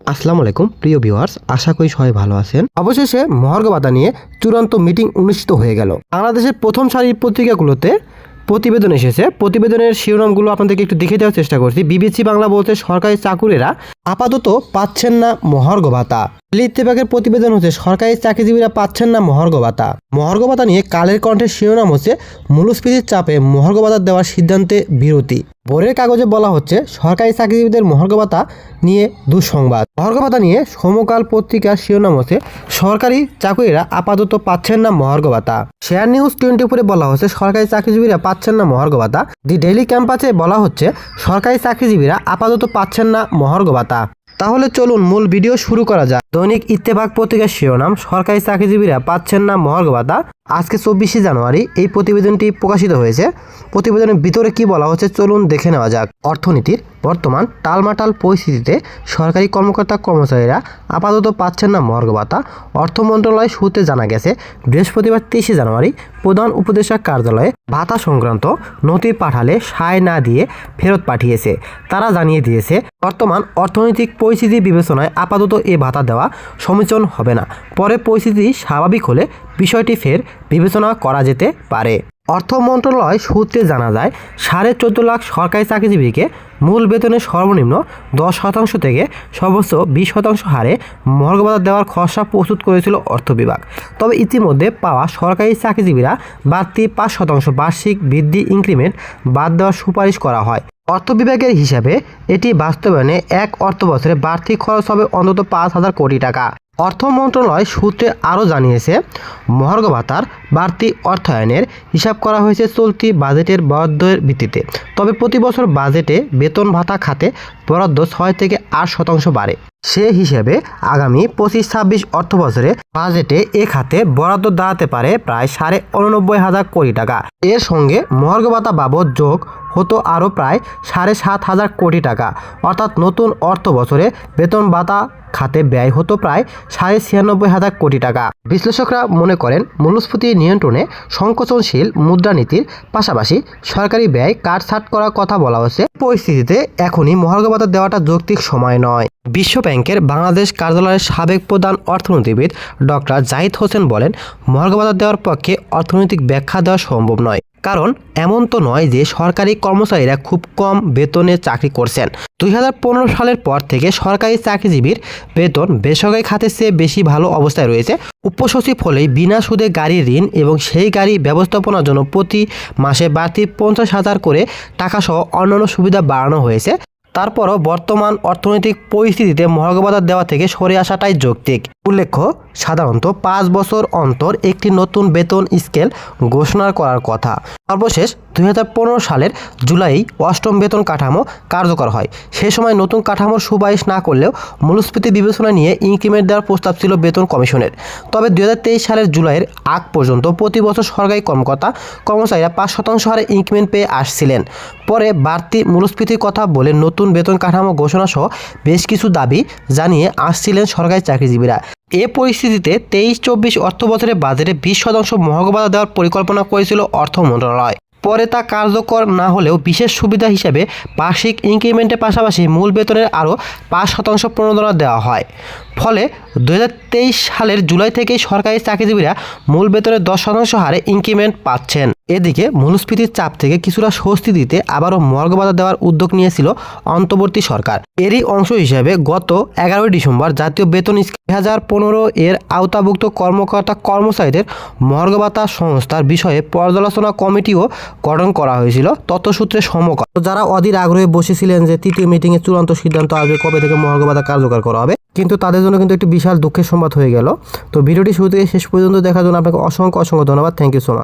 আসসালামু আলাইকুম, প্রিয় ভিউয়ার্স, আশা করি সবাই ভালো আছেন। অবশেষে মহার্ঘ বাতা নিয়ে চূড়ান্ত মিটিং অনুষ্ঠিত হয়ে গেল। বাংলাদেশের প্রথম সারির পত্রিকাগুলোতে প্রতিবেদন এসেছে। প্রতিবেদনের শিরোনামগুলো আপনাদেরকে একটু দেখে দেওয়ার চেষ্টা করছি। বিবিসি বাংলা বলতে সরকারি চাকুরিরা আপাতত পাচ্ছেন না মহার্ঘ ভাতা ইত্তেফাকের প্রতিবেদন হচ্ছে, সরকারি চাকরিজীবীরা পাচ্ছেন না মহার্ঘ ভাতা মহার্ঘ ভাতা নিয়ে কালের কণ্ঠের শিরোনাম হচ্ছে মূল্যস্ফীতির চাপে মহার্ঘ ভাতা দেওয়ার সিদ্ধান্তে বিরতি। বোর্ডের কাগজে বলা হচ্ছে, সরকারি চাকরিজীবীদের মহার্ঘ ভাতা নিয়ে দুঃসংবাদ। মহার্ঘ ভাতা নিয়ে সমকাল পত্রিকার শিরোনাম হচ্ছে, সরকারি চাকরিরা আপাতত পাচ্ছেন না মহার্ঘ ভাতা শেয়ার নিউজ টোয়েন্টি ফোরে বলা হচ্ছে, সরকারি চাকরিজীবীরা পাচ্ছেন না মহার্ঘ ভাতা দি ডেইলি ক্যাম্পাসে বলা হচ্ছে, সরকারি চাকরিজীবীরা আপাতত পাচ্ছেন না মহার্ঘ ভাতা তাহলে চলুন মূল ভিডিও শুরু করা যাক। দৈনিক ইত্তেফাক পত্রিকার শিরোনাম, সরকারি চাকরিজীবীরা পাচ্ছেন না মহার্ঘ ভাতা আজকে চব্বিশে জানুয়ারি এই প্রতিবেদনটি প্রকাশিত হয়েছে। প্রতিবেদনের ভিতরে কি বলা হচ্ছে চলুন দেখে নেওয়া যাক। অর্থনীতির বর্তমান টালমাটাল পরিস্থিতিতে সরকারি কর্মকর্তা কর্মচারীরা আপাতত পাচ্ছেন না মহার্ঘ ভাতা। অর্থ মন্ত্রণালয় সূত্রে জানা গেছে, বৃহস্পতিবার তেইশে জানুয়ারি প্রধান উপদেষ্টা কার্যালয়ে ভাতা সংক্রান্ত নথি পাঠালে সায় না দিয়ে ফেরত পাঠিয়েছে। তারা জানিয়ে দিয়েছে, বর্তমান অর্থনৈতিক পরিস্থিতি বিবেচনায় আপাতত এ ভাতা দেওয়া সমীচীন হবে না। পরে পরিস্থিতি স্বাভাবিক হলে বিষয়টি ফের বিবেচনা করা যেতে পারে। অর্থ মন্ত্রণালয় সূত্রে জানা যায়, সাড়ে চোদ্দ লাখ সরকারি চাকরিজীবীকে মূল বেতনের সর্বনিম্ন দশ শতাংশ থেকে সর্বোচ্চ বিশ শতাংশ হারে ভাতা দেওয়ার খসড়া প্রস্তুত করেছিল অর্থ বিভাগ। তবে ইতিমধ্যে পাওয়া সরকারি চাকরিজীবীরা বাড়তি পাঁচ শতাংশ বার্ষিক বৃদ্ধি ইনক্রিমেন্ট বাদ দেওয়ার সুপারিশ করা হয়। অর্থ বিভাগের হিসাবে এটি বাস্তবায়নে এক অর্থ বছরে বাড়তি খরচ হবে অন্তত পাঁচ হাজার কোটি টাকা। অর্থ মন্ত্রণালয় সূত্রে আরও জানিয়েছে, মহার্ঘ ভাতার বাড়তি অর্থায়নের হিসাব করা হয়েছে চলতি বাজেটের বরাদ্দের ভিত্তিতে। তবে প্রতি বছর বাজেটে বেতন ভাতা খাতে বরাদ্দ ছয় থেকে আট শতাংশ বাড়ে। সে হিসেবে আগামী পঁচিশ, ছাব্বিশ অর্থ বছরে বাজেটে এ খাতে বরাদ্দ দাঁড়াতে পারে প্রায় সাড়ে উননব্বই হাজার কোটি টাকা। এর সঙ্গে মহার্ঘ ভাতা বাবদ যোগ হতো আরও প্রায় সাড়ে সাত হাজার কোটি টাকা। অর্থাৎ নতুন অর্থ বছরে বেতন ভাতা খাতে ব্যয় হতো প্রায় সাড়ে ছিয়ানব্বই হাজার কোটি টাকা। বিশ্লেষকরা মনে করেন, মূল্যস্ফীতি নিয়ন্ত্রণে সংকোচনশীল মুদ্রানীতির পাশাপাশি সরকারি ব্যয় কাটছাট করার কথা বলা হয়েছে পরিস্থিতিতে এখনই মহার্ঘ ভাতা দেওয়াটা যৌক্তিক সময় নয়। বিশ্ব ব্যাংকের বাংলাদেশ কার্যালয়ের সাবেক প্রধান অর্থনীতিবিদ ডক্টর জাহিদ হোসেন বলেন, মহার্ঘ ভাতা দেওয়ার পক্ষে অর্থনৈতিক ব্যাখ্যা দেওয়া সম্ভব নয়। কারণ এমন তো নয় যে সরকারি কর্মচারীরা খুব কম বেতনে চাকরি করছেন। দুই হাজার পনেরো সালের পর থেকে সরকারি চাকরিজীবীর বেতন বেসরকারি খাতের চেয়ে বেশি ভালো অবস্থায় রয়েছে। উপসচিব হলেই বিনা সুদে গাড়ি ঋণ এবং সেই গাড়ি ব্যবস্থাপনার জন্য প্রতি মাসে বাড়তি পঞ্চাশ হাজার করে টাকাসহ অন্যান্য সুবিধা বাড়ানো হয়েছে। তারপরও বর্তমান অর্থনৈতিক পরিস্থিতিতে ভাতা দেওয়া থেকে সরে আসাটাই যৌক্তিক। উল্লেখ্য, সাধারণত পাঁচ বছর অন্তর একটি নতুন বেতন স্কেল ঘোষণা করার কথা। সর্বশেষ দুই হাজার পনেরো সালের জুলাই অষ্টম বেতন কাঠামো কার্যকর হয়। সে সময় নতুন কাঠামোর সুপারিশ না করলেও মূল্যস্ফীতি বিবেচনা নিয়ে ইনক্রিমেন্ট দেওয়ার প্রস্তাব ছিল বেতন কমিশনের। তবে দুই হাজার তেইশ সালের জুলাইয়ের আগ পর্যন্ত প্রতি বছর সরকারি কর্মকর্তা, কর্মচারীরা পাঁচ শতাংশ হারে ইনক্রিমেন্ট পেয়ে আসছিলেন। পরে বাড়তি মূল্যস্ফীতির কথা বলে নতুন বেতন কাঠামো ঘোষণা সহ বেশ কিছু দাবি জানিয়ে আসছিলেন সরকারি চাকরিজীবীরা। এ পরিস্থিতিতে তেইশ চব্বিশ অর্থ বছরে বাজেটে বিশ শতাংশ মহার্ঘ দেওয়ার পরিকল্পনা করেছিল অর্থ মন্ত্রণালয়। পরে তা কার্যকর না হলেও বিশেষ সুবিধা হিসেবে বার্ষিক ইনক্রিমেন্টের পাশাপাশি মূল বেতনের আরও পাঁচ শতাংশ প্রণোদনা দেওয়া হয়। ফলে দু হাজার তেইশ সালের জুলাই থেকেই সরকারি চাকরিজীবীরা মূল বেতনের দশ শতাংশ হারে ইনক্রিমেন্ট পাচ্ছেন। এদিকে মূল্যস্ফীতির চাপ থেকে কিছুটা স্বস্তি দিতে আবারও মর্গ ভাতা দেওয়ার উদ্যোগ নিয়েছিল অন্তর্বর্তী সরকার। এরই অংশ হিসেবে গত এগারোই ডিসেম্বর জাতীয় বেতন দুই হাজার পনেরো এর আওতাভুক্ত কর্মকর্তা কর্মচারীদের মর্গবাতা সংস্থার বিষয়ে পর্যালোচনা কমিটিও গঠন করা হয়েছিল তথ্যসূত্রে সমকাল। যারা অধীর আগ্রহে বসেছিলেন যে তৃতীয় মিটিংয়ে চূড়ান্ত সিদ্ধান্ত আসবে কবে থেকে মহার্ঘ ভাতা কার্যকর করা হবে কিন্তু তাদের জন্য কিন্তু একটি বিশাল দুঃখের সংবাদ হয়ে গেল। তো ভিডিওটি শুরু থেকে শেষ পর্যন্ত দেখার জন্য আপনাকে অসংখ্য অসংখ্য ধন্যবাদ। Thank you so much